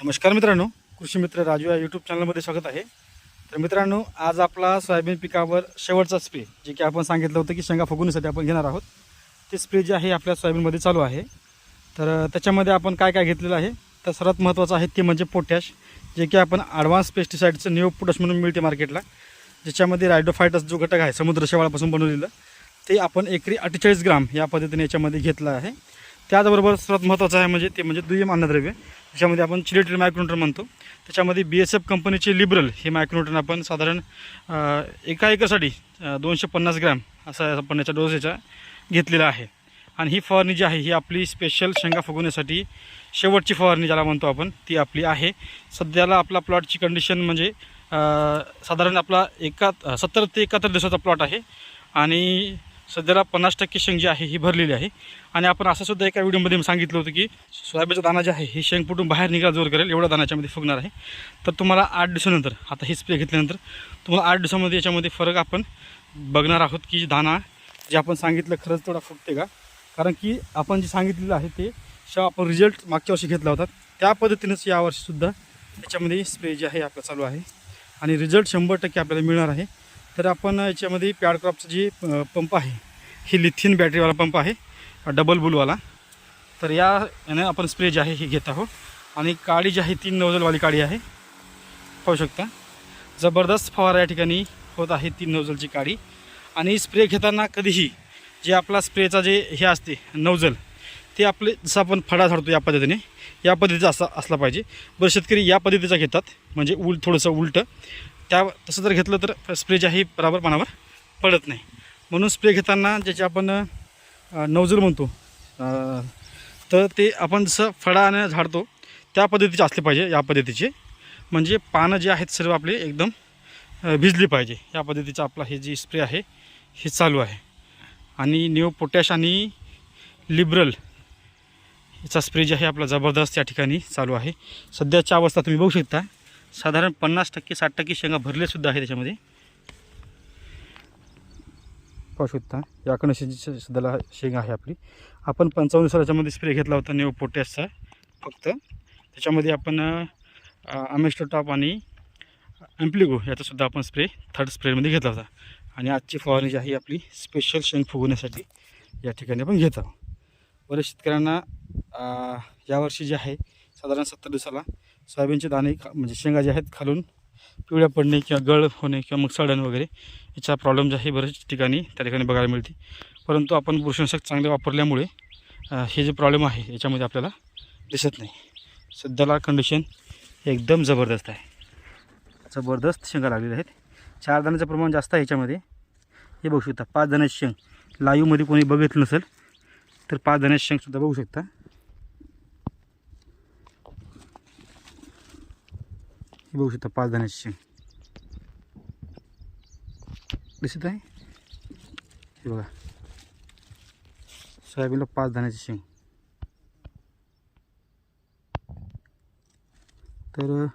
नमस्कार मित्रांनो कृषी मित्र राजू या यूट्यूब चॅनलमध्ये स्वागत आहे. तर मित्रांनो आज आपला सोयाबीन पिकावर शेवटचा स्प्रे जे की आपण सांगितलं होतं की शेंगा फुगवण्यासाठी आपण घेणार आहोत. ते स्प्रे जे आहे आपल्या सोयाबीनमध्ये चालू आहे. तर त्याच्यामध्ये आपण काय काय घेतलेलं आहे? तर सर्वात महत्त्वाचं आहे ते म्हणजे पोटॅश जे की आपण ॲडव्हान्स पेस्टिसाईडचं न्यू पोटॅश म्हणून मिळते मार्केटला ज्याच्यामध्ये रायडोफायटस जो घटक आहे समुद्र शेवाळापासून बनवलेलं ते आपण एकरी अठ्ठेचाळीस ग्राम या पद्धतीने याच्यामध्ये घेतलं आहे. त्याचबरोबर सर्वात महत्त्वाचं आहे म्हणजे ते म्हणजे दुय्यम अन्नद्रव्य त्याच्यामध्ये आपण चिलेटेड मायक्रोन्यूटन म्हणतो. त्याच्यामध्ये बी एस एफ कंपनीचे लिबरल हे मायक्रोन्यूटन आपण साधारण एका एकरसाठी दोनशे पन्नास ग्रॅम असा आपण याचा डोस याचा घेतलेला आहे. आणि ही फवारणी जी आहे ही आपली स्पेशल शेंगा फुगवण्यासाठी शेवटची फवारणी ज्याला म्हणतो आपण ती आपली आहे. सध्याला आपला प्लॉटची कंडिशन म्हणजे साधारण आपला एका सत्तर ते एकाहत्तर दिवसाचा प्लॉट आहे. आणि सध्याला पन्नास टक्के शेंग जी आहे ही भरलेली आहे. आणि आपण असं सुद्धा एका व्हिडिओमध्ये सांगितलं होतं की सोयाबीनचा दाना जे आहे हे शेंग फुटून बाहेर निघा जोर करेल एवढा दाना याच्यामध्ये फुगणार आहे. तर तुम्हाला आठ दिवसानंतर आता हे स्प्रे घेतल्यानंतर तुम्हाला आठ दिवसामध्ये याच्यामध्ये फरक आपण बघणार आहोत की दाना जे आपण सांगितलं खरंच तेवढा फुगते का? कारण की आपण जे सांगितलेलं आहे ते शेव आपण रिझल्ट मागच्या वर्षी घेतला होता. त्या पद्धतीनेच यावर्षीसुद्धा त्याच्यामध्ये स्प्रे जे आहे आपलं चालू आहे. आणि रिझल्ट शंभर टक्के आपल्याला मिळणार आहे. तर आपण याच्यामध्ये पॅड क्रॉपचं जे पंप आहे ही लिथियन बॅटरीवाला पंप आहे डबल बुलवाला तर या याने आपण स्प्रे जे आहे ही घेत आहोत. आणि काडी जी आहे तीन नवजलवाली काळी आहे. पाहू शकता. जबरदस्त फवारा या ठिकाणी होत आहे तीन नवजलची काडी. आणि स्प्रे घेताना कधीही जे आपला स्प्रेचा जे हे असते नवजल ते आपले जसं आपण फडा झाडतो या पद्धतीने या पद्धतीचा असा असला पाहिजे. बरं शेतकरी या पद्धतीचा घेतात. म्हणजे उल थोडंसं उलटं. त्या तसं जर घेतलं तर स्प्रे जे आहे बराबर पानावर पडत नाही. म्हणून स्प्रे घेताना ज्याचे आपण नवजल म्हणतो तर ते आपण जसं फळानं झाडतो त्या पद्धतीचे असले पाहिजे या पद्धतीचे. म्हणजे पानं जे आहेत सर्व आपले एकदम भिजली पाहिजे. या पद्धतीचा आपला हे जी स्प्रे आहे हे चालू आहे. आणि न्यू पोटॅश आणि लिबरल याचा स्प्रे जे आहे आपला जबरदस्त या ठिकाणी चालू आहे. सध्याच्या अवस्था तुम्ही बघू शकता साधारण पन्नास टक्के साठ टक्के शेंगा भरलेसुद्धा आहे त्याच्यामध्ये. पाहू शकता या कंडिशनची सध्याला शेंग आहे आपली. आपण पंचावन्न दिवसाला याच्यामध्ये स्प्रे घेतला होता नेव पोटॅशचा फक्त त्याच्यामध्ये आपण अमेस्टोटॉप आणि ॲम्प्लिगो याचासुद्धा आपण स्प्रे थर्ड स्प्रेमध्ये घेतला होता. आणि आजची फवारणी जी आहे आपली स्पेशल शेंग फुगवण्यासाठी या ठिकाणी आपण घेत आहोत. बरेच शेतकऱ्यांना यावर्षी जे आहे साधारण सत्तर दिवसाला सोयाबीनचे दाणे खा म्हणजे शेंगा जे आहेत खालून पिवळ्या पडणे किंवा गळ होणे किंवा मग सडण वगैरे याचा प्रॉब्लेम जे आहे बरेच ठिकाणी त्या ठिकाणी बघायला मिळते. परंतु आपण बुरशीनाशक चांगले वापरल्यामुळे हे जे प्रॉब्लेम आहे याच्यामध्ये आपल्याला दिसत नाही. सध्याला कंडिशन एकदम जबरदस्त आहे. जबरदस्त शेंगा लागलेल्या आहेत. चार दाण्याचं प्रमाण जास्त आहे याच्यामध्ये. हे बघू शकता पाच दाण्याची शेंग. लाईव्हमध्ये कोणी बघितलं नसेल तर पाच दाण्याची शेंगसुद्धा बघू शकता. बघू शकता पाच दाण्याची दिसत आहे? हे बघा. सोयाबीनला पाच दाण्याची शेंग. तर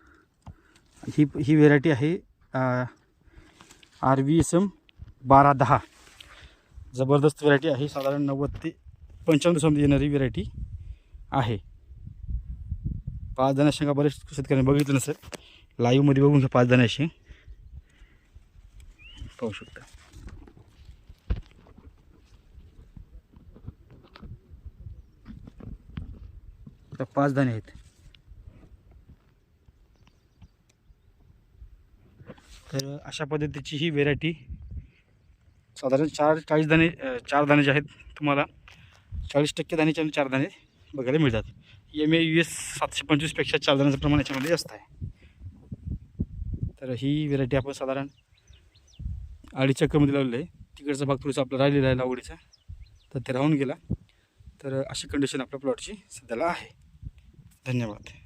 ही ही व्हेरायटी आहे आर व्ही एस एम बारा दहा. जबरदस्त व्हेरायटी आहे साधारण नव्वद ते पंचावन्न दिवसामध्ये येणारी व्हेरायटी आहे. पाच जण शेंगा बरेच शेतकऱ्यांनी बघितलं नसेल. लाईव्हमध्ये बघून घ्या पाच जण असे. पाहू शकता. आता पाच दाणे आहेत. तर अशा पद्धतीची ही व्हेरायटी साधारण चार चाळीस दाणे चार दाणे जे आहेत तुम्हाला चाळीस टक्के दाणेच्या चार दाणे बघायला मिळतात. एम ए यू एस सातशे पंचवीसपेक्षा चार दाण्याचं प्रमाण याच्यामध्ये जास्त आहे. तर ही व्हेरायटी आपण साधारण अडीच चक्करमध्ये लावलेलं आहे. तिकडचा भाग थोडासा आपला राहिलेला आहे लावडीचा तर ते राहून गेला. तर अशी कंडिशन आपल्या प्लॉटची सध्याला आहे. धन्यवाद.